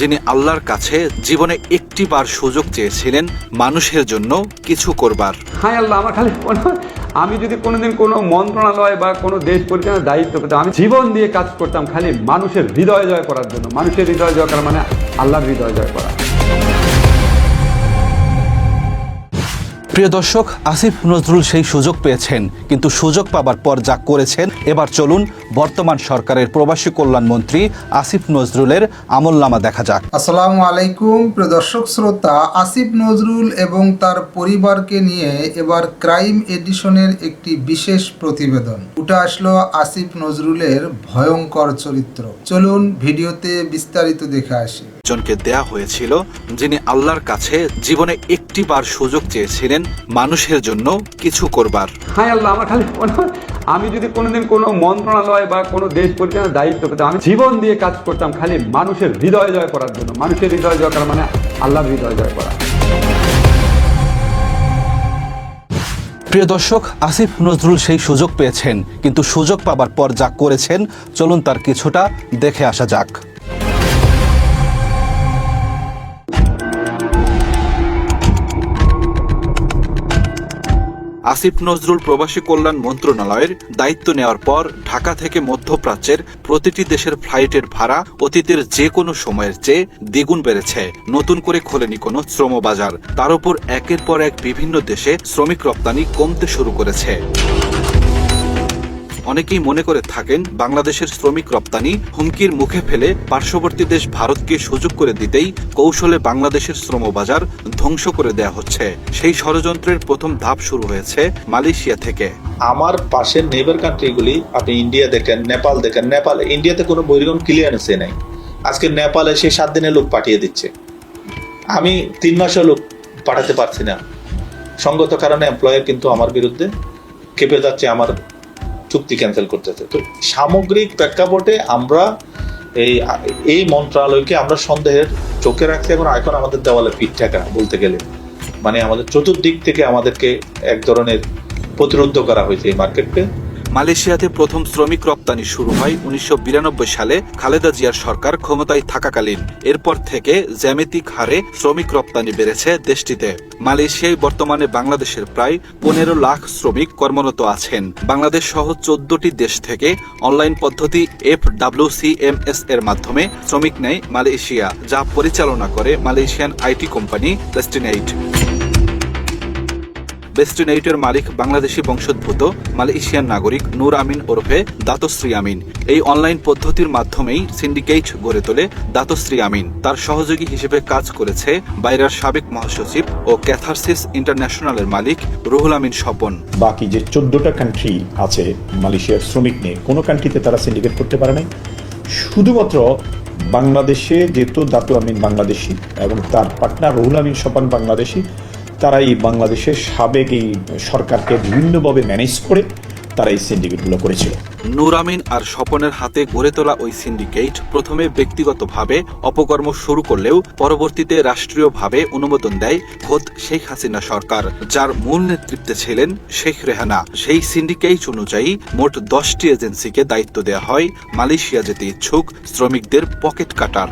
যিনি আল্লাহর কাছে জীবনে একটি বার সুযোগ চেয়েছিলেন মানুষের জন্য কিছু করবার। হ্যাঁ আল্লাহ, আমার খালি আমি যদি কোনোদিন কোনো মন্ত্রণালয় বা কোনো দেশ পরিচালনার দায়িত্ব পেতাম, আমি জীবন দিয়ে কাজ করতাম খালি মানুষের হৃদয় জয় করার জন্য। মানুষের হৃদয় জয় করা মানে আল্লাহর হৃদয় জয় করা। প্রিয় দর্শক, আসিফ নজরুল সেই সুযোগ পেয়েছেন, কিন্তু সুযোগ পাবার পর যা করেছেন, এবার চলুন বর্তমান সরকারের প্রবাসী কল্যাণ মন্ত্রী আসিফ নজরুলের আমলনামা দেখা যাক। আসসালামু আলাইকুম, প্রিয় দর্শক, শ্রোতা, আসিফ নজরুল এবং তার পরিবারকে নিয়ে এবার ক্রাইম এডিশনের একটি বিশেষ প্রতিবেদন। উঠে আসলো আসিফ নজরুলের ভয়ঙ্কর চরিত্র। চলুন ভিডিওতে বিস্তারিত দেখে আসি। জনকে দেয়া হয়েছিল যিনি আল্লাহর কাছে জীবনে একটি বার সুযোগ চেয়েছিলেন মানুষের জন্য কিছু করবার। হায় আল্লাহ আমার খালি আমি যদি কোনোদিন কোনো মন্ত্রণালয় বা কোনো দেশ পরিচালনার দায়িত্ব পেতাম আমি জীবন দিয়ে কাজ করতাম খালি মানুষের হৃদয় জয় করার জন্য। মানুষের হৃদয় জয় করা মানে আল্লাহর হৃদয় জয় করা। প্রিয় দর্শক আসিফ নজরুল সেই সুযোগ পেয়েছেন কিন্তু সুযোগ পাবার পর যা করেছেন চলুন তার কিছুটা দেখে আসা যাক। আসিফ নজরুল প্রবাসী কল্যাণ মন্ত্রণালয়ের দায়িত্ব নেওয়ার পর ঢাকা থেকে মধ্যপ্রাচ্যের প্রতিটি দেশের ফ্লাইটের ভাড়া অতীতের যে কোনো সময়ের চেয়ে দ্বিগুণ বেড়েছে। নতুন করে খোলেনি কোনো শ্রম বাজার তার উপর একের পর এক বিভিন্ন দেশে শ্রমিক রপ্তানি কমতে শুরু করেছে। অনেকেই মনে করে থাকেন বাংলাদেশের শ্রমিক রপ্তানি হুমকির মুখে ফেলে পার্শ্ববর্তী দেশ ভারতকে সুযোগ করে দিতেই কৌশলে বাংলাদেশের শ্রমবাজার ধ্বংস করে দেয়া হচ্ছে। সেই ষড়যন্ত্রের প্রথম ধাপ শুরু হয়েছে মালয়েশিয়া থেকে। আমার পাশের নেবার কান্ট্রিগুলি আপনি ইন্ডিয়া দেখেন, নেপাল দেখেন, নেপালে ইন্ডিয়াতে কোনো বৈরকম ক্লিয়ারেন্সে নেই। আজকে নেপালে সে সাত দিনের লোক পাঠিয়ে দিচ্ছে। আমি তিন মাসের লোক পাঠাতে পারছি না। সঙ্গত কারণে এমপ্লয়ার কিন্তু আমার বিরুদ্ধে কেঁপে যাচ্ছে, আমার চুক্তি ক্যান্সেল করতেছে তো সামগ্রিক প্রেক্ষাপটে আমরা এই এই মন্ত্রণালয়কে আমরা সন্দেহের চোখে রাখছি এখন এখন আমাদের দেওয়ালে পিঠ ঠেকা বলতে গেলে। মানে আমাদের চতুর্দিক থেকে আমাদেরকে এক ধরনের প্রতিরোধ করা হয়েছে এই মার্কেটকে মালয়েশিয়াতে প্রথম শ্রমিক রপ্তানি শুরু হয় উনিশশো বিরানব্বই সালে। খালেদা জিয়ার সরকার ক্ষমতায় থাকাকালীন। এরপর থেকে জ্যামিতিক হারে শ্রমিক রপ্তানি বেড়েছে দেশটিতে। মালয়েশিয়ায় বর্তমানে বাংলাদেশের প্রায় পনেরো লাখ শ্রমিক কর্মরত আছেন। বাংলাদেশ সহ চোদ্দটি দেশ থেকে অনলাইন পদ্ধতি এফ ডাব্লিউসিএমএস এর মাধ্যমে শ্রমিক নেয় মালয়েশিয়া, যা পরিচালনা করে মালয়েশিয়ান আইটি কোম্পানি ডেস্টিনেইট বেস্টিনেইটের মালিক বাংলাদেশি বংশোদ্ভূত মালয়েশিয়ান নাগরিক নূর আমিন ওরফে দাতশ্রী আমিন। এই অনলাইন পদ্ধতির মাধ্যমেই সিন্ডিকেট গড়ে তোলে দাতশ্রী আমিন। তার সহযোগী হিসেবে কাজ করেছে বাইরার সাবেক মহাসচিব ও ক্যাথারসিস ইন্টারন্যাশনালের মালিক রুহুল আমিন স্বপন। বাকি যে চোদ্দোটা কান্ট্রি আছে মালয়েশিয়ার শ্রমিক নিয়ে, কোনো কান্ট্রিতে তারা সিন্ডিকেট করতে পারে নাই। শুধুমাত্র বাংলাদেশে যেহেতু দাতু আমিন বাংলাদেশি এবং তার পার্টনার রুহুল আমিন স্বপন বাংলাদেশি তারা এই বাংলাদেশের সাবেক এই সরকারকে বিভিন্নভাবে ম্যানেজ করে তারা এই সিন্ডিকেটগুলো করেছিল। নূর আমিন আর স্বপনের হাতে গড়ে তোলা ওই সিন্ডিকেট প্রথমে ব্যক্তিগতভাবে অপকর্ম শুরু করলেও পরবর্তীতে রাষ্ট্রীয়ভাবে অনুমোদন দেয় খোদ শেখ হাসিনা সরকার, যার মূল নেতৃত্বে ছিলেন শেখ রেহানা। সেই সিন্ডিকেট অনুযায়ী মোট দশটি এজেন্সিকে দায়িত্ব দেওয়া হয় মালয়েশিয়া যেতে ইচ্ছুক শ্রমিকদের পকেট কাটার।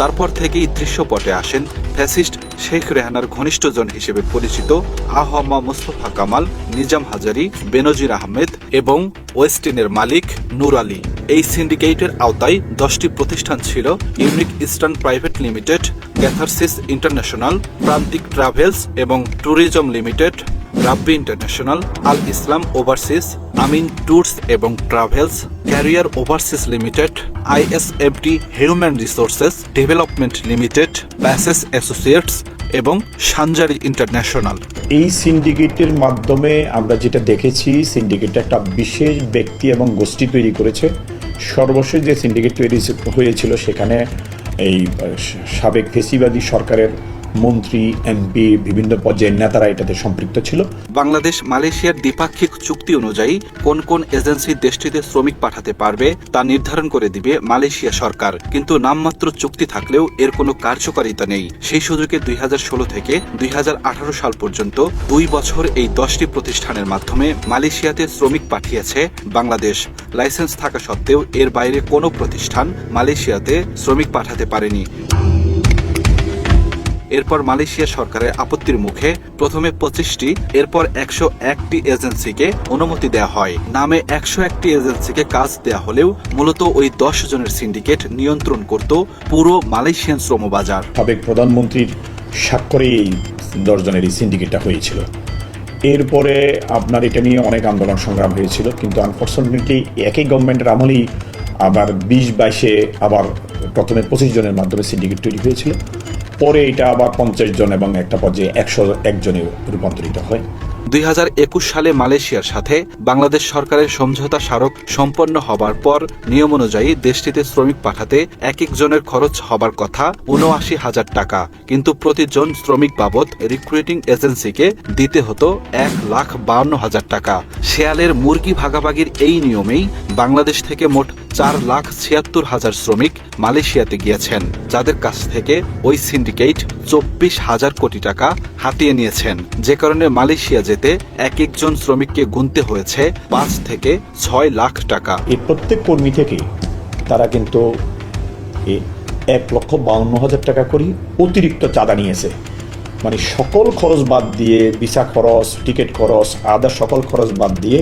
তারপর থেকেই দৃশ্যপটে আসেন ফ্যাসিস্ট শেখ রেহানার ঘনিষ্ঠজন হিসেবে পরিচিত আহমা মুস্তফা কামাল, নিজাম হাজারি, বেনজির আহমেদ এবং ওয়েস্টিনের মালিক নুর আলী। এই সিন্ডিকেটের আওতায় দশটি প্রতিষ্ঠান ছিল, unique eastern private limited, catharsis international, Prantik travels এবং tourism limited. Rabbi international, Al Islam overseas, Amin tours এবং travels, career overseas limited ISFT human resources development limited, paces associates এবং সানজারি ইন্টারন্যাশনাল। এই সিন্ডিকেটের মাধ্যমে আমরা যেটা দেখেছি সিন্ডিকেট একটা বিশেষ ব্যক্তি এবং গোষ্ঠী তৈরি করেছে। সর্বশেষ যে সিন্ডিকেট তৈরি হয়েছিল, সেখানে এই সাবেক ফেসিবাদী সরকারের মন্ত্রী, এমপি, বিভিন্ন পর্যায়ের নেতারা এটাতে সম্পৃক্ত ছিল। বাংলাদেশ মালয়েশিয়ার দ্বিপাক্ষিক চুক্তি অনুযায়ী কোন কোন এজেন্সি দেশটিতে শ্রমিক পাঠাতে পারবে তা নির্ধারণ করে দিবে মালয়েশিয়া সরকার। কিন্তু নামমাত্র চুক্তি থাকলেও এর কোনো কার্যকারিতা নেই। সেই সুযোগে দুই হাজার ষোলো থেকে দুই হাজার আঠারো সাল পর্যন্ত দুই বছর এই দশটি প্রতিষ্ঠানের মাধ্যমে মালয়েশিয়াতে শ্রমিক পাঠিয়েছে বাংলাদেশ। লাইসেন্স থাকা সত্ত্বেও এর বাইরে কোনো প্রতিষ্ঠান মালয়েশিয়াতে শ্রমিক পাঠাতে পারেনি। এরপর মালয়েশিয়া সরকারের আপত্তির মুখে প্রথমে পঁচিশটি, এরপর একশো একটি এজেন্সিকে অনুমতি দেওয়া হয়। নামে একশো একটি এজেন্সিকে কাজ দেওয়া হলেও মূলত ওই দশ জনের সিন্ডিকেট নিয়ন্ত্রণ করত পুরো মালয়েশিয়ান শ্রমবাজার। সাবেক প্রধানমন্ত্রীর স্বাক্ষরে এই দশজনের এই সিন্ডিকেটটা হয়েছিল। এরপরে আপনার এটা নিয়ে অনেক আন্দোলন সংগ্রাম হয়েছিল, কিন্তু আনফর্চুনেটলি একই গভর্নমেন্টের আমলেই আবার বিশ বাইশে আবার প্রথমে পঁচিশ জনের মাধ্যমে সিন্ডিকেট তৈরি হয়েছিল। পরে এটা আবার পঞ্চাশ জন এবং একটা পর্যায়ে একশো একজনে রূপান্তরিত হয়। দুই হাজার একুশ সালে মালয়েশিয়ার সাথে বাংলাদেশ সরকারের সমঝোতা স্মারক সম্পন্ন হবার পর নিয়ম অনুযায়ী দেশটিতে শ্রমিক পাঠাতে এক একজনের খরচ হবার কথা উনআশি হাজার টাকা। কিন্তু প্রতিজন শ্রমিক বাবদ রিক্রুটিং এজেন্সিকে দিতে হতো এক লাখ বাউন্ন হাজার টাকা। শেয়ালের মুরগি ভাগাভাগির এই নিয়মেই বাংলাদেশ থেকে মোট চার লাখ ছিয়াত্তর হাজার শ্রমিক মালয়েশিয়াতে গিয়েছেন, যাদের কাছ থেকে ওই সিন্ডিকেট চব্বিশ হাজার কোটি টাকা হাতিয়ে নিয়েছেন। যে কারণে মালয়েশিয়া যেতে এক একজন শ্রমিককে গুনতে হয়েছে পাঁচ থেকে ছয় লাখ টাকা। এই প্রত্যেক কর্মী থেকে তারা কিন্তু এক লক্ষ বাউন্ন হাজার টাকা করে অতিরিক্ত চাঁদা নিয়েছে। মানে সকল খরচ বাদ দিয়ে, ভিসা খরচ, টিকিট খরচ, আদার সকল খরচ বাদ দিয়ে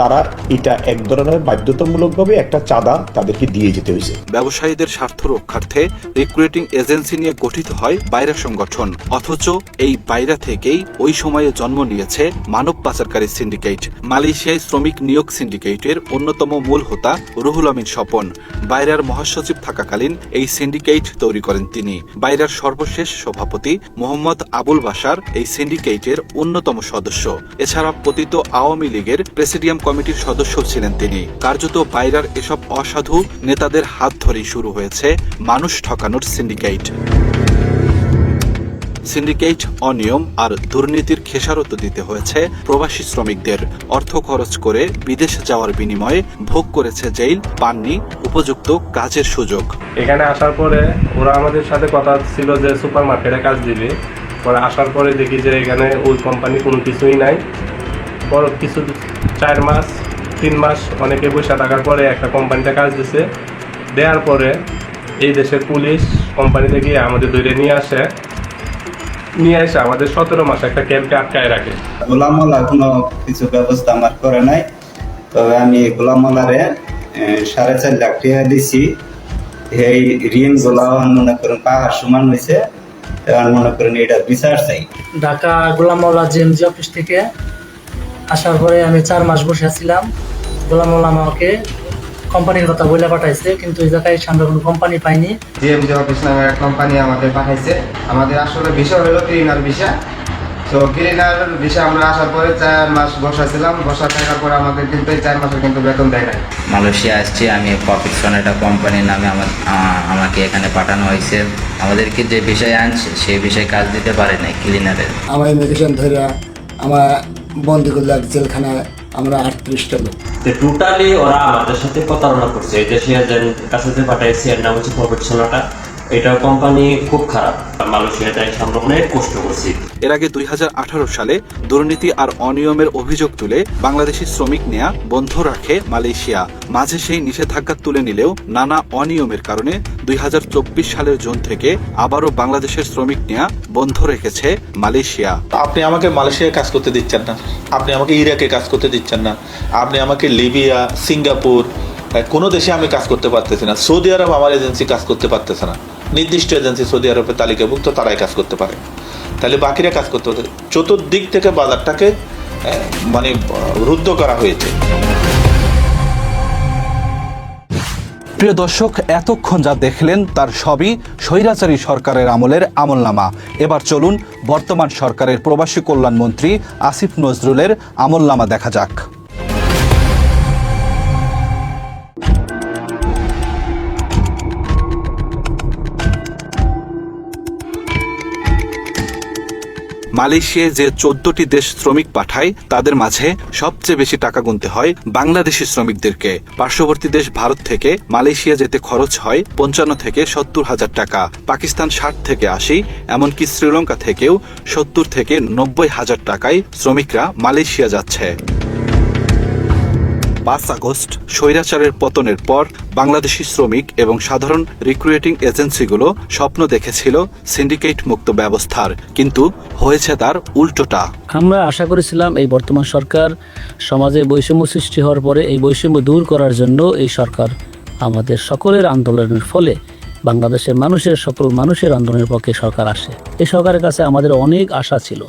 তারা এটা এক ধরনের বাধ্যতামূলকভাবে একটা চাঁদা তাদেরকে দিয়ে যেতে হয়েছে। ব্যবসায়ীদের স্বার্থ রক্ষার্থে রিক্রুটিং এজেন্সি নিয়ে গঠিত হয় বাইরা সংগঠন, অথচ এই বাইরা থেকেই ওই সময়ে জন্ম নিয়েছে মানব পাচারকারী সিন্ডিকেট মালয়েশিয়ায় শ্রমিক নিয়োগ সিন্ডিকেটের অন্যতম মূল হোতা রুহুল আমিন স্বপন। বাইরার মহাসচিব থাকাকালীন এই সিন্ডিকেট তৈরি করেন তিনি। বাইরার সর্বশেষ সভাপতি মোহাম্মদ আবুল বাসার এই সিন্ডিকেটের অন্যতম সদস্য। এছাড়া পতিত আওয়ামী লীগের প্রেসিডিয়াম কমিটির সদস্য ছিলেন তিনি। কার্যত বাইরার এসব অসাধু নেতাদের হাত ধরেই শুরু হয়েছে মানুষ ঠকানোর সিন্ডিকেট। সিন্ডিকেট অনিয়ম আর দুর্নীতির খেসারত দিতে হয়েছে প্রবাসী শ্রমিকদের। অর্থ খরচ করে বিদেশে যাওয়ার বিনিময়ে ভোগ করেছে জেল পাননি, উপযুক্ত কাজের সুযোগ। এখানে আসার পরে ওরা আমাদের সাথে কথা ছিল যে সুপার মার্কেটে কাজ দিবে। পরে আসার পরে দেখি যে এখানে ওই কোম্পানি কোনো কিছুই নাই। পর কিছু চার মাস তিন মাস অনেকে পয়সা টাকার পরে একটা কোম্পানিতে কাজ দিছে। দেওয়ার পরে এই দেশের পুলিশ কোম্পানিতে গিয়ে আমাদের ধরে নিয়ে আসে। নিয়ে এসে আমাদের সতেরো মাস একটা ক্যাম্পে আটকায় রাখে। গোলামলা কোনো কিছু ব্যবস্থা আমার করে নাই। তবে আমি গোলামলারে সাড়ে চার লাখ টাকা দিছি। এই ঋণগুলা মনে করেন পাহাড় সমান হয়েছে মনে করেন এটা বিচার চাই। ঢাকা গোলামওয়ালা জিএমজি অফিস থেকে আসার পরে আমি চার মাস বসে আছিলাম। গোলামওয়ালা আমাকে কোম্পানির কথা বলে পাঠাইছে কিন্তু এই জায়গায় আমরা কোনো কোম্পানি পাইনি। জিএমজি অফিস নামে এক কোম্পানি আমাদের পাঠাইছে। আমাদের আসলে বিষয় হলো ক্লিনার ভিসা তো ক্লিনার ভিসা আমরা আসার পরে চার মাস বসাছিলাম। বসা থাকার পরে আমাদের কিন্তু এই চার মাসের কিন্তু বেতন দেয় নাই। মালয়েশিয়া আসছি আমি প্রফিকশন একটা কোম্পানির নামে আমার আমাকে এখানে পাঠানো হয়েছে। আমাদেরকে যে বিষয় আনছে সেই বিষয়ে কাজ দিতে পারে নাই ক্লিনারের আমার ইমিগ্রেশন ধরে আমার বন্দি করল এক জেলখানায় আমরা আটত্রিশটা লোক। টোটালি ওরা আমাদের সাথে প্রতারণা করছে। এই দেশে কাছে পাঠাইছে, এর নাম হচ্ছে প্রবেশনাটা। এটা কোম্পানি খুব খারাপ। মালয়েশিয়াতে এসে আমরা অনেক কষ্ট করছি। এর আগে দুই সালে দুর্নীতি আর অনিয়মের অভিযোগ তুলে বাংলাদেশি শ্রমিক নেয়া বন্ধ রাখে মালয়েশিয়া। মাঝে সেই নিষেধাজ্ঞা তুলে নিলেও নানা অনিয়মের কারণে দুই সালের জুন থেকে আবারও বাংলাদেশের শ্রমিক নেয়া বন্ধ রেখেছে মালয়েশিয়া। আপনি আমাকে মালয়েশিয়ায় কাজ করতে দিচ্ছেন না। আপনি আমাকে ইরাকে কাজ করতে দিচ্ছেন না। আপনি আমাকে লিবিয়া সিঙ্গাপুর কোনো দেশে আমি কাজ করতে পারতেছি না। সৌদি আরব আমার এজেন্সি কাজ করতে পারতেছে না। নির্দিষ্ট এজেন্সি সৌদি আরবের তালিকাভুক্ত, তারাই কাজ করতে পারে। তাহলে বাকিরা কাজ করতে পারে। চতুর্দিক থেকে বাজারটাকে মানে রুদ্ধ করা হয়েছে। প্রিয় দর্শক, এতক্ষণ যা দেখলেন, তার সবই স্বৈরাচারী সরকারের আমলের আমলনামা। এবার চলুন বর্তমান সরকারের প্রবাসী কল্যাণ মন্ত্রী আসিফ নজরুলের আমলনামা দেখা যাক। মালয়েশিয়ায় যে চোদ্দটি দেশ শ্রমিক পাঠায়, তাদের মাঝে সবচেয়ে বেশি টাকা গুনতে হয় বাংলাদেশি শ্রমিকদেরকে। পার্শ্ববর্তী দেশ ভারত থেকে মালয়েশিয়া যেতে খরচ হয় পঞ্চান্ন থেকে সত্তর হাজার টাকা, পাকিস্তান ষাট থেকে আশি, এমনকি শ্রীলঙ্কা থেকেও সত্তর থেকে নব্বই হাজার টাকায় শ্রমিকরা মালয়েশিয়া যাচ্ছে। পাঁচ আগস্ট স্বৈরাচারের পতনের পর বাংলাদেশি শ্রমিক এবং সাধারণ রিক্রুয়েটিং এজেন্সিগুলো স্বপ্ন দেখেছিল সিন্ডিকেট মুক্ত ব্যবস্থার, কিন্তু হয়েছে তার উল্টোটা। আমরা আশা করেছিলাম এই বর্তমান সরকার সমাজে বৈষম্য সৃষ্টি হওয়ার পরে এই বৈষম্য দূর করার জন্য এই সরকার আমাদের সকলের আন্দোলনের ফলে বাংলাদেশের মানুষের সকল মানুষের আন্দোলনের পক্ষে সরকার আসে। এই সরকারের কাছে আমাদের অনেক আশা ছিল।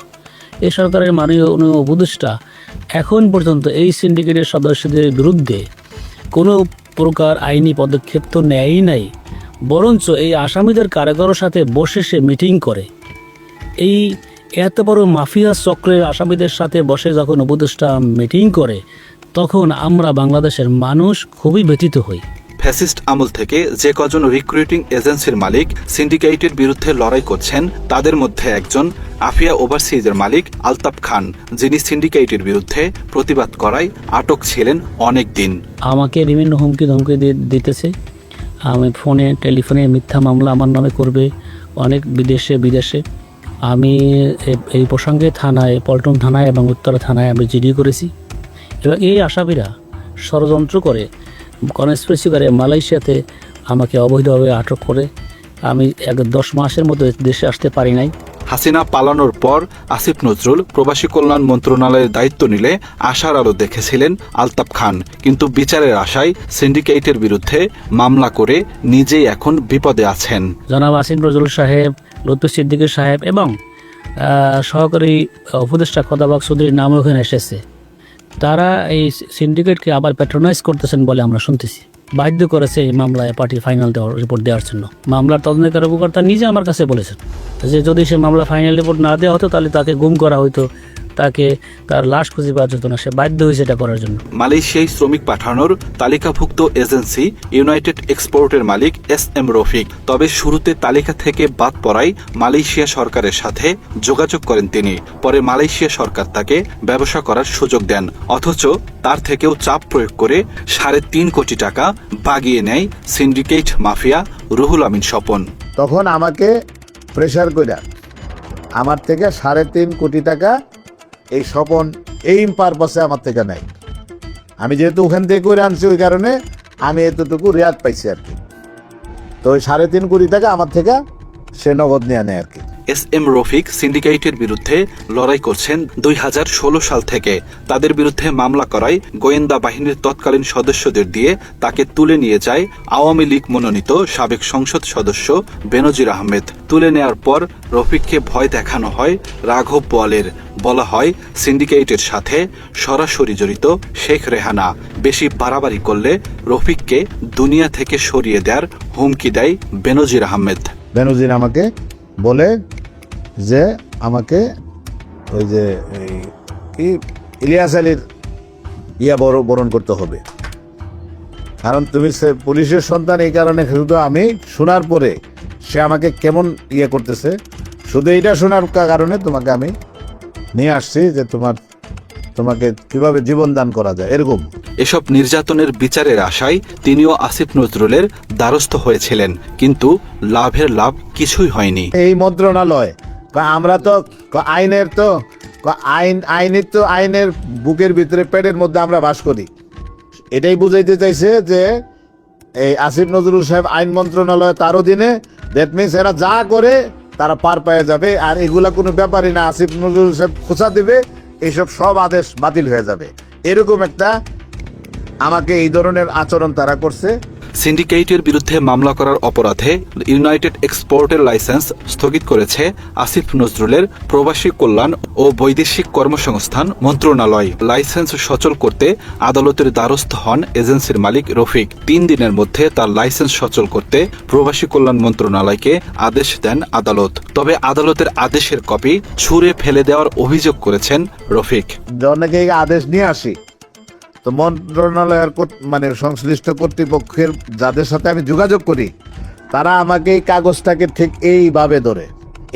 এই সরকারের মাননীয় উপদেষ্টা, এখন পর্যন্ত এই সিন্ডিকেটের সদস্যদের বিরুদ্ধে কোনো প্রকার আইনি পদক্ষেপ তো নেয়ই নাই, বরঞ্চ এই আসামিদের কারাগারের সাথে বসে সে মিটিং করে। এই এত বড় মাফিয়া চক্রের আসামিদের সাথে বসে যখন উপদেষ্টা মিটিং করে, তখন আমরা বাংলাদেশের মানুষ খুবই ব্যথিত হই। ফ্যাসিস্ট আমল থেকে যে কজন রিক্রুটিং এজেন্সির মালিক সিন্ডিকেটের বিরুদ্ধে লড়াই করছেন, তাদের মধ্যে একজন আফিয়া ওভারসিজের মালিক আলতাফ খান, যিনি সিন্ডিকেটের বিরুদ্ধে প্রতিবাদ করায় আটক ছিলেন অনেক দিন আমাকে বিভিন্ন হুমকি ধমকি দিতেছে। আমি ফোনে, টেলিফোনে মিথ্যা মামলা আমার নামে করবে অনেক বিদেশে বিদেশে। আমি এই প্রসঙ্গে থানায়, পল্টন থানায় এবং উত্তরা থানায় আমি জিডি করেছি। এবং এই আসামিরা ষড়যন্ত্র করে কনস্পিরেসি করে মালয়েশিয়াতে আমাকে অবৈধভাবে আটক করে। আমি এক দশ মাসের মধ্যে দেশে আসতে পারি নাই। হাসিনা পালানোর পর আসিফ নজরুল প্রবাসী কল্যাণ মন্ত্রণালয়ের দায়িত্ব নিলে আশার আলো দেখেছিলেন আলতাফ খান। কিন্তু বিচারের আশায় সিন্ডিকেটের বিরুদ্ধে মামলা করে নিজেই এখন বিপদে আছেন। জনাব আসিফ নজরুল সাহেব লুৎফি সিদ্দিকী সাহেব এবং সহকারী উপদেষ্টা খদাবাগ চৌধুরীর নামও ওখানে এসেছে। তারা এই সিন্ডিকেটকে আবার প্যাট্রোনাইজ করতেছেন বলে আমরা শুনতেছি। বাধ্য করেছে এই মামলায় পার্টি ফাইনাল দেওয়ার রিপোর্ট দেওয়ার জন্য। মামলার তদন্তকারী কর্তা নিজে আমার কাছে বলেছেন যে যদি সে মামলা ফাইনাল রিপোর্ট না দেওয়া হতো তাহলে তাকে গুম করা হতো তাকে তার লাশ খুঁজে পাওয়া যেত না সে বাধ্য হয়েছে এটা করার জন্য। মালয়েশিয়ায় শ্রমিক পাঠানোর তালিকাভুক্ত এজেন্সি ইউনাইটেড এক্সপোর্টের মালিক এস এম রফিক। তবে শুরুতে তালিকা থেকে বাদ পড়ায় মালয়েশিয়া সরকারের সাথে যোগাযোগ করেন তিনি। পরে মালয়েশিয়া সরকার তাকে ব্যবসা করার সুযোগ দেন অথচ তার থেকেও চাপ প্রয়োগ করে সাড়ে তিন কোটি টাকা বাগিয়ে নেয় সিন্ডিকেট মাফিয়া রুহুল আমিন স্বপন। তখন আমাকে প্রেশার করে আমার থেকে সাড়ে তিন কোটি টাকা এই স্বপন এই পারপাসে আমার থেকে নেই আমি যেহেতু ওখান থেকে করে আনছি ওই কারণে আমি এতটুকু রেয়াত পাইছি আর কি। তো ওই সাড়ে তিন কোটি টাকা আমার থেকে সে নগদ নিয়ে নেয় আর কি। এস এম রফিক সিন্ডিকেটের বিরুদ্ধে লড়াই করছেন দুই হাজার ষোলো সাল থেকে। তাদের বিরুদ্ধে মামলা করায় গোয়েন্দা বাহিনীর তৎকালীন সদস্যদের দিয়ে তাকে তুলে নিয়ে যায় আওয়ামী লীগ মনোনীত সাবেক সংসদ সদস্য বেনজির আহমেদ। তুলে নেয়ার পর রফিককে ভয় দেখানো হয় রাঘব বোয়ালের বলা হয় সিন্ডিকেটের সাথে সরাসরি জড়িত শেখ রেহানা। বেশি বাড়াবাড়ি করলে রফিককে দুনিয়া থেকে সরিয়ে দেওয়ার হুমকি দেয় বেনজির আহমেদ। বেনজির আমাকে বলে যে আমাকে ওই যে কি, ইলিয়াস আলীর ইয়া বড় বরণ করতে হবে। কারণ তুমি সে পুলিশের সন্তান, এই কারণে শুধু আমি শোনার পরে সে আমাকে কেমন ইয়ে করতেছে, শুধু এইটা শোনার কারণে তোমাকে আমি নিয়ে আসছি যে তোমার তোমাকে কীভাবে জীবন দান করা যায়? এরকম। এসব নির্যাতনের বিচারের আশায় তিনিও আসিফ নজরুলের দ্বারস্থ হয়েছিলেন কিন্তু লাভের লাভ কিছুই হয়নি। এই মন্ত্রণালয় বা আমরা তো আইনের তো আইন আইনের তো আইনের বুকের ভিতরে পেটের মধ্যে আমরা বাস করি। এটাই বুঝাইতে চাইছে যে এই আসিফ নজরুল সাহেব আইন মন্ত্রণালয় তার অধীনে দ্যাট মিনস এরা যা করে তারা পার পেয়ে যাবে আর এগুলা কোনো ব্যাপারই না। আসিফ নজরুল সাহেব খোঁচা দিবে এইসব সব আদেশ বাতিল হয়ে যাবে। এরকম একটা আমাকে এই ধরনের আচরণ তারা করছে। সিন্ডিকেটের বিরুদ্ধে মামলা করার অপরাধে ইউনাইটেড এক্সপোর্টের লাইসেন্স স্থগিত করেছে আসিফ নজরুলের প্রবাসী কল্যাণ ও বৈদেশিক কর্মসংস্থান মন্ত্রণালয়। লাইসেন্স সচল করতে আদালতের দ্বারস্থ হন এজেন্সির মালিক রফিক। তিন দিনের মধ্যে তার লাইসেন্স সচল করতে প্রবাসী কল্যাণ মন্ত্রণালয়কে আদেশ দেন আদালত। তবে আদালতের আদেশের কপি ছুঁড়ে ফেলে দেওয়ার অভিযোগ করেছেন রফিক। আদেশ নিয়ে আসি। তো মন্ত্রণালয়ের মানে সংশ্লিষ্ট কর্তৃপক্ষের যাদের সাথে আমি যোগাযোগ করি, তারা আমাকে এই কাগজটাকে ঠিক এইভাবে ধরে।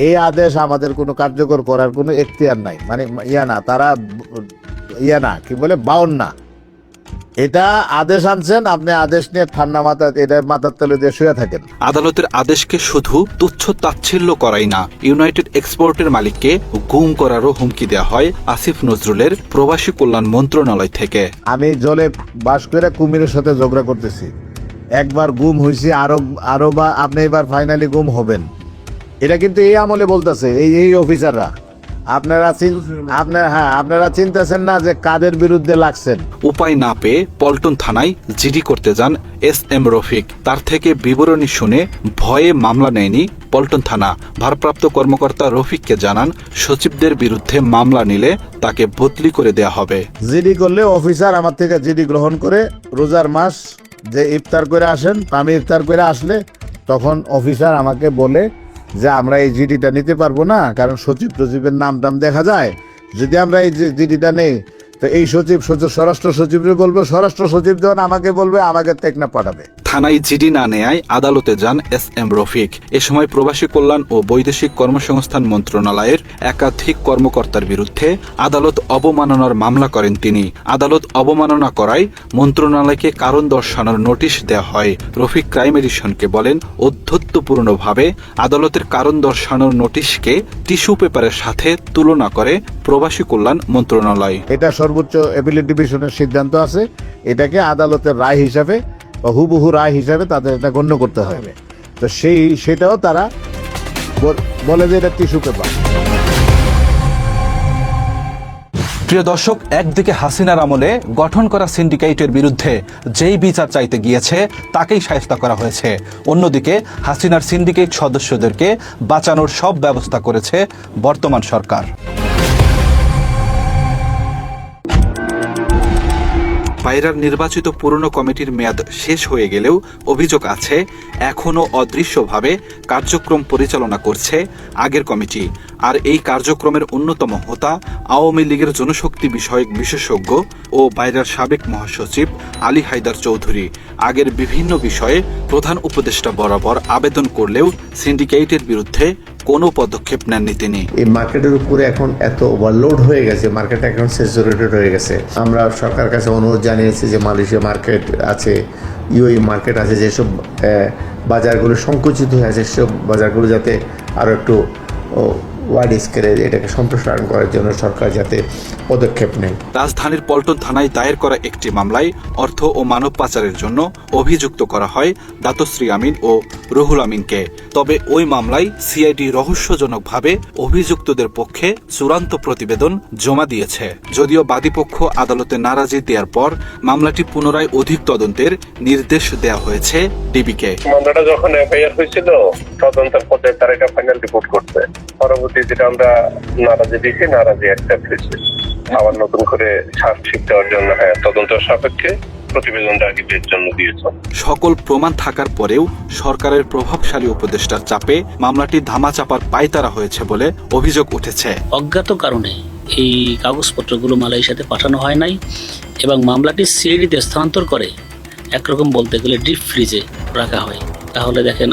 এই আদেশ আমাদের কোনো কার্যকর করার কোনো এখতিয়ার নাই। মানে ইয়া না, তারা ইয়া না, কি বলে, বাউন না। এটা আদেশ আনছেন আপনি আদেশ নিয়ে ঠান্ডা মাথা এটা মাথার তলে দিয়ে শুয়ে থাকেন। আদালতের আদেশকে শুধু তুচ্ছ তাচ্ছিল্য করাই না ইউনাইটেড এক্সপোর্টের মালিককে গুম করারও হুমকি দেওয়া হয় আসিফ নজরুলের প্রবাসী কল্যাণ মন্ত্রণালয় থেকে। আমি জলে বাস করে কুমিরের সাথে ঝগড়া করতেছি। একবার গুম হয়েছি আরও আরও বা আপনি এবার ফাইনালি গুম হবেন। এটা কিন্তু এই আমলে বলতেছে এই এই অফিসাররা আপনারা আপনারা হ্যাঁ আপনারা চিন্তাছেন না যে কাদের বিরুদ্ধে লাগছেন। উপায় না পেয়ে পল্টন থানায় জিডি করতে যান এস এম রফিক। তার থেকে বিবরণী শুনে ভয়ে মামলা নেয়নি পল্টন থানা। ভারপ্রাপ্ত কর্মকর্তা রফিককে জানান সচিবদের বিরুদ্ধে মামলা নিলে তাকে বদলি করে দেয়া হবে। জিডি করলে অফিসার আমার থেকে জিডি গ্রহণ করে রোজার মাস যে ইফতার করে আসেন আমি ইফতার করে আসলে তখন অফিসার আমাকে বলে যে আমরা এই জিডিটা নিতে পারব না, কারণ সচিব টচিবের নাম টাম দেখা যায়। যদি আমরা এই জিডিটা নেই তো এই সচিব স্বরাষ্ট্র সচিবরে বলব স্বরাষ্ট্র সচিব যখন আমাকে বলবে আমাকে টেকনা পাঠাবে। থানায় জিডি না নেয় আদালতে যান এস এম রফিক। এ সময় প্রবাসী কল্যাণ ও বৈদেশিক কর্মসংস্থান মন্ত্রণালয়ের একাধিক কর্মকর্তার বিরুদ্ধে আদালত অবমাননার মামলা করেন তিনি। আদালত অবমাননা করায় মন্ত্রণালয়কে কারণ দর্শানোর নোটিশ দেওয়া হয়। রফিক ক্রাইম এডিশনকে বলেন অধ্যত্বপূর্ণভাবে আদালতের কারণ দর্শানোর নোটিশকে টিস্যু পেপারের সাথে তুলনা করে প্রবাসী কল্যাণ মন্ত্রণালয়। এটা সর্বোচ্চ অ্যাপিলেট ডিভিশনের সিদ্ধান্ত আছে। এটাকে আদালতের রায় হিসাবে বা হুবহু রায় হিসাবে তাদের এটা গণ্য করতে হবে। তো সেই সেটাও তারা বলে যে এটা টিস্যু পেপার প্রিয় দর্শক একদিকে হাসিনার আমলে গঠন করা সিন্ডিকেটের বিরুদ্ধে যেই বিচার চাইতে গিয়েছে তাকেই সায়স্তা করা হয়েছে। অন্যদিকে হাসিনার সিন্ডিকেট সদস্যদেরকে বাঁচানোর সব ব্যবস্থা করেছে বর্তমান সরকার। পায়রার নির্বাচিত পুরনো কমিটির মেয়াদ শেষ হয়ে গেলেও অভিযোগ আছে এখনও অদৃশ্যভাবে কার্যক্রম পরিচালনা করছে আগের কমিটি। আর এই কার্যক্রমের অন্যতম হোতা আওয়ামী লীগের জনশক্তি বিষয়ক বিশেষজ্ঞ ও বাইরার সাবেক মহাসচিব আলী হায়দার চৌধুরী আগের বিভিন্ন বিষয়ে প্রধান উপদেষ্টা বরাবর আবেদন করলেও সিন্ডিকেটের বিরুদ্ধে কোনো পদক্ষেপ নেননি তিনি। এই মার্কেটের উপরে এখন এত ওভারলোড হয়ে গেছে মার্কেট এখন স্যাচুরেটেড হয়ে গেছে। আমরা সরকার কাছে অনুরোধ জানিয়েছি যে মালয়েশিয়া মার্কেট আছে ইউএই মার্কেট আছে, যেসব বাজারগুলো সংকুচিত হয়ে আছে, সেসব বাজারগুলো যাতে আরও একটু ওয়াইড স্কেলে এটাকে সম্প্রসারণ করার জন্য সরকার যাতে পদক্ষেপ নেয়। রাজধানীর পল্টন থানায় দায়ের করা একটি মামলায় অর্থ ও মানব পাচারের জন্য অভিযুক্ত করা হয় দাতশ্রী আমিন ও রুহুল আমিনকে। তবে ওই মামলায় সিআইডি রহস্যজনকভাবে অভিযুক্তদের পক্ষে চূড়ান্ত প্রতিবেদন জমা দিয়েছে। যদিও বাদীপক্ষ আদালতে নারাজি দেওয়ার পর মামলাটি পুনরায় অধিক তদন্তের নির্দেশ দেওয়া হয়েছে ডিবিকে। মামলাটা যখন এফআইআর হয়েছিল তদন্তের পর্যায়ে তারা এটা ফাইনাল রিপোর্ট করছে। পরবর্তী যেটা আমরা নারাজি দিয়েছি নারাজি অ্যাকসেপ্ট হয়েছে আবার নতুন করে সার্কশিপ দেওয়ার জন্য হ্যাঁ তদন্ত সাপেক্ষে প্রতিবেদনটা আগে জন্য দিয়েছে। সকল প্রমাণ থাকার পরেও সরকারের প্রভাবশালী উপদেষ্টার চাপে মামলাটি ধামাচাপার পায়তারা হয়েছে বলে অভিযোগ উঠেছে। অজ্ঞাত কারণে এই কাগজপত্রগুলো মালয়েশিয়াতে পাঠানো হয় নাই এবং মামলাটি সিআইডিতে স্থানান্তর করে একরকম বলতে গেলে ডিপ ফ্রিজে রাখা হয়। তাহলে দেখেন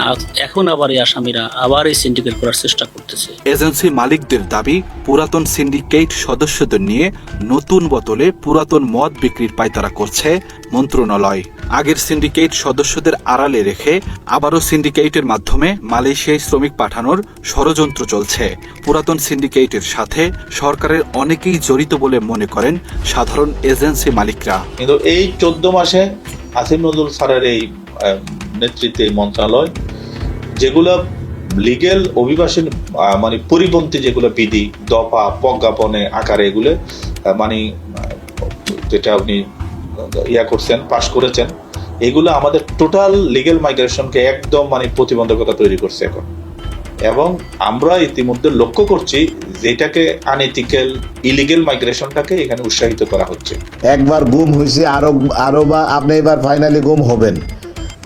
এখন আবার এই আসামিরা আবার এই সিন্ডিকেট করার চেষ্টা করতেছে। এজেন্সি মালিকদের দাবি পুরাতন সিন্ডিকেট সদস্যদের নিয়ে নতুন বোতলে পুরাতন মদ বিক্রির পায়তারা করছে মন্ত্রণালয়। আগের সিন্ডিকেট সদস্যদের আড়ালে রেখে আবারও সিন্ডিকেটের মাধ্যমে মালয়েশিয়ায় শ্রমিক পাঠানোর ষড়যন্ত্র চলছে। পুরাতন সিন্ডিকেটের সাথে সরকারের অনেকেই জড়িত বলে মনে করেন সাধারণ এজেন্সি মালিকরা। কিন্তু এই চোদ্দ মাসে আসিফ নজরুল স্যারের এই নেতৃত্বে এই মন্ত্রণালয়, যেগুলো লিগেল অভিবাসন মানে পরিপন্থী যেগুলো বিধি, দফা, প্রজ্ঞাপনে আকারে এগুলো মানে যেটা আপনি ইয়া করছেন পাশ করেছেন, এগুলো আমাদের টোটাল লিগেল মাইগ্রেশনকে একদম মানে প্রতিবন্ধকতা তৈরি করছে এখন। এবং আমরা ইতিমধ্যে লক্ষ্য করছি যেটাকে আনএথিক্যাল ইলিগেল মাইগ্রেশনটাকে এখানে উৎসাহিত করা হচ্ছে। একবার গুম হয়েছে আরও আরও বা আপনি এবার ফাইনালি গুম হবেন।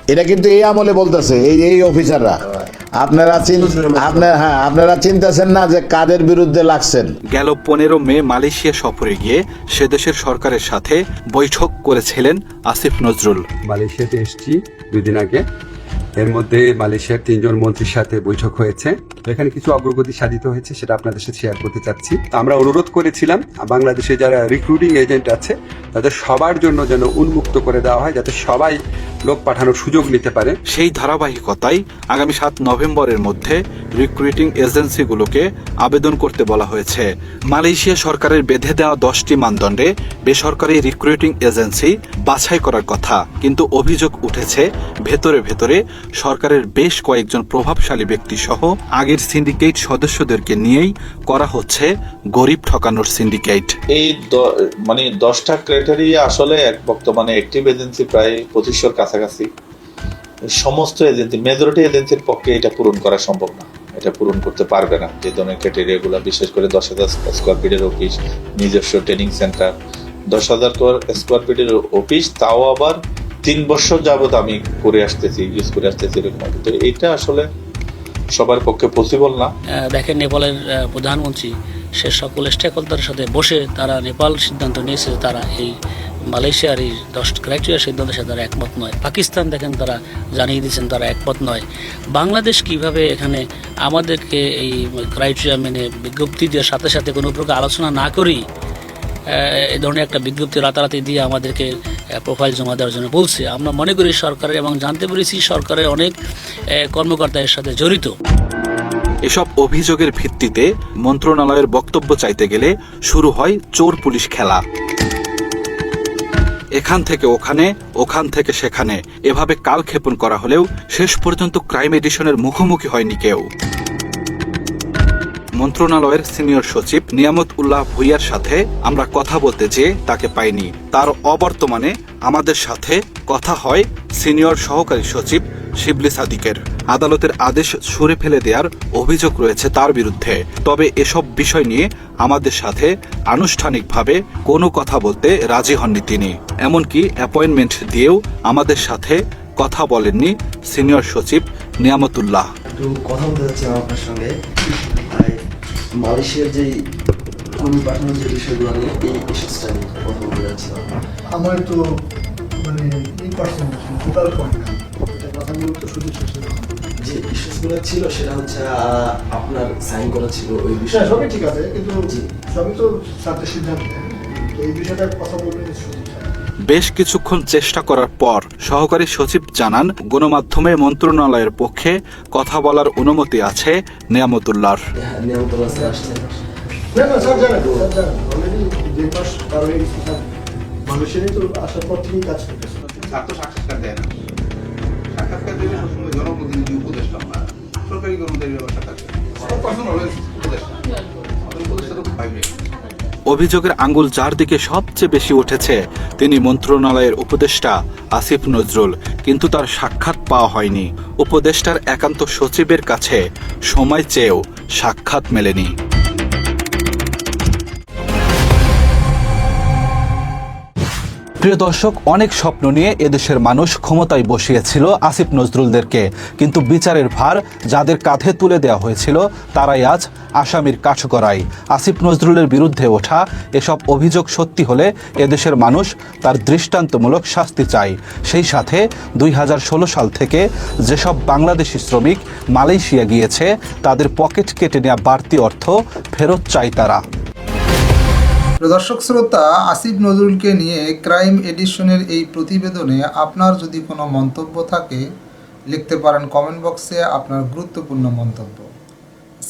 এটা কিন্তু এই আমলে বলতেছে এই এই অফিসাররা আপনারা চিন- আপনার হ্যাঁ আপনারা চিন্তাছেন না যে কাদের বিরুদ্ধে লাগছেন। গেল পনেরো মে মালয়েশিয়া সফরে গিয়ে সে দেশের সরকারের সাথে বৈঠক করেছিলেন আসিফ নজরুল। মালয়েশিয়াতে এসেছি দুদিন আগে। এর মধ্যে মালয়েশিয়ার তিনজন মন্ত্রীর সাথে বৈঠক হয়েছে। এখানে কিছু অগ্রগতি সাধিত হয়েছে, সেটা আপনাদের সাথে শেয়ার করতে চাচ্ছি। আমরা অনুরোধ করেছিলাম, বাংলাদেশে যারা রিক্রুটিং এজেন্ট আছে, তাদের সবার জন্য যেন উন্মুক্ত করে দেওয়া হয়, যাতে সবাই লোক পাঠানোর সুযোগ নিতে পারে। সেই ধারাবাহিকতায় আগামী সাত নভেম্বরের মধ্যে রিক্রুটিং এজেন্সিগুলোকে আবেদন করতে বলা হয়েছে। মালয়েশিয়া সরকারের বেঁধে দেওয়া দশটি মানদণ্ডে বেসরকারি রিক্রুটিং এজেন্সি বাছাই করার কথা, কিন্তু অভিযোগ উঠেছে ভেতরে ভেতরে সরকারের বেশ কয়েকজন প্রভাবশালী ব্যক্তি সহ আগের সিন্ডিকেট সদস্যদেরকে নিয়েই করা হচ্ছে গরিব ঠকানোর সিন্ডিকেট। এই মানে দশটা ক্রাইটেরিয়া আসলে এক বর্তমানে অ্যাক্টিভ এজেন্সি প্রায় পঁচিশশোর কাছাকাছি। সমস্ত এজেন্সি মেজরিটি এজেন্সির পক্ষে এটা পূরণ করা সম্ভব না। এটা পূরণ করতে পারবে না। যে ধরনের ক্রাইটেরিয়াগুলো, বিশেষ করে দশ হাজার স্কোয়ার ফিটের অফিস নিজস্ব ট্রেনিং সেন্টার দশ হাজার স্কোয়ার ফিটের অফিস তাও আবার তিন বছর যাবত আমি করে আসতেছি ইউজ করে আসতেছি এরকম তো এটা আসলে সবার পক্ষে পসিবল না। দেখেন নেপালের প্রধানমন্ত্রী, সে সকল স্টেক হোল্ডারের সাথে বসে তারা নেপাল সিদ্ধান্ত নিয়েছে তারা এই মালয়েশিয়ার এই দশ ক্রাইটেরিয়া সিদ্ধান্তের সাথে তারা একমত নয়। পাকিস্তান দেখেন তারা জানিয়ে দিয়েছেন তারা একমত নয়। বাংলাদেশ কীভাবে এখানে আমাদেরকে এই ক্রাইটেরিয়া মেনে বিজ্ঞপ্তি দেওয়ার সাথে সাথে কোনো প্রকার আলোচনা না করেই এ ধরনের একটা বিজ্ঞপ্তি রাতারাতি দিয়ে আমাদেরকে প্রোফাইল জমা দেওয়ার জন্য বলছে। আমরা মনে করি সরকারের এবং জানতে পেরেছি সরকারের অনেক কর্মকর্তা এর সাথে জড়িত। এসব অভিযোগের ভিত্তিতে মন্ত্রণালয়ের বক্তব্য চাইতে গেলে শুরু হয় চোর পুলিশ খেলা। এখান থেকে ওখানে, ওখান থেকে সেখানে। এভাবে কালক্ষেপণ করা হলেও শেষ পর্যন্ত ক্রাইম এডিশনের মুখোমুখি হয়নি কেউ। মন্ত্রণালয়ের সিনিয়র সচিব নিয়ামত উল্লাহ ভুইয়ার সাথে আমরা কথা বলতে যেয়ে তাকে পাইনি। তার অবর্তমানে আমাদের সাথে কথা হয় সিনিয়র সহকারী সচিব শিবলি সাদিকের। আদালতের আদেশ সরে ফেলে দেওয়ার অভিযোগ রয়েছে তার বিরুদ্ধে। তবে এসব বিষয় নিয়ে আমাদের সাথে আনুষ্ঠানিকভাবে কোনো কথা বলতে রাজি হননি তিনি। এমনকি অ্যাপয়েন্টমেন্ট দিয়েও আমাদের সাথে কথা বলেননি সিনিয়র সচিব নিয়ামতুল্লাহ কথা বলতে আপনার সঙ্গে। মালয়েশিয়ার যে কর্মী পাঠানোর যে বিষয়গুলো নিয়ে এই ইস্যুসটা নিয়ে কথা বলতে যাচ্ছিলাম। আমার তো মানে এই পার্সেন্ট টোটাল পয়েন্ট না। এটা কথা বলতে শুধু যে ইস্যুসগুলো ছিল সেটা হচ্ছে আপনার সাইন করা ছিল ওই বিষয়ে। সবই ঠিক আছে কিন্তু সবই তো ছাত্রের সিদ্ধান্ত এই বিষয়টা কথা বলবেন বেশ কিছুক্ষণ চেষ্টা করার পর সহকারী সচিব জানান গণমাধ্যমে মন্ত্রণালয়ের পক্ষে কথা বলার অনুমতি আছে নিয়ামতুল্লাহর হ্যাঁ, হয়ে সরকারি ব্যবস্থা থাকে উপদেষ্টা উপদেষ্টা তো পাইবে অভিযোগের আঙ্গুল যার দিকে সবচেয়ে বেশি উঠেছে। তিনি মন্ত্রণালয়ের উপদেষ্টা আসিফ নজরুল, কিন্তু তার সাক্ষাৎ পাওয়া হয়নি। উপদেষ্টার একান্ত সচিবের কাছে সময় চেয়েও সাক্ষাৎ মেলেনি। প্রিয় দর্শক, অনেক স্বপ্ন নিয়ে এদেশের মানুষ ক্ষমতায় বসিয়েছিল আসিফ নজরুলদেরকে, কিন্তু বিচারের ভার যাদের কাঁধে তুলে দেওয়া হয়েছিল, তারাই আজ আসামির কাঠগড়ায় আসিফ নজরুলের বিরুদ্ধে ওঠা এসব অভিযোগ সত্যি হলে এদেশের মানুষ তার দৃষ্টান্তমূলক শাস্তি চায়। সেই সাথে দুই হাজার ষোলো সাল থেকে যেসব বাংলাদেশি শ্রমিক মালয়েশিয়া গিয়েছে, তাদের পকেট কেটে নেওয়া বাড়তি অর্থ ফেরত চায় তারা। দর্শক শ্রোতা, আসিফ নজরুলকে নিয়ে ক্রাইম এডিশনের এই প্রতিবেদনে আপনার যদি কোনো মন্তব্য থাকে, লিখতে পারেন কমেন্ট বক্সে আপনার গুরুত্বপূর্ণ মন্তব্য।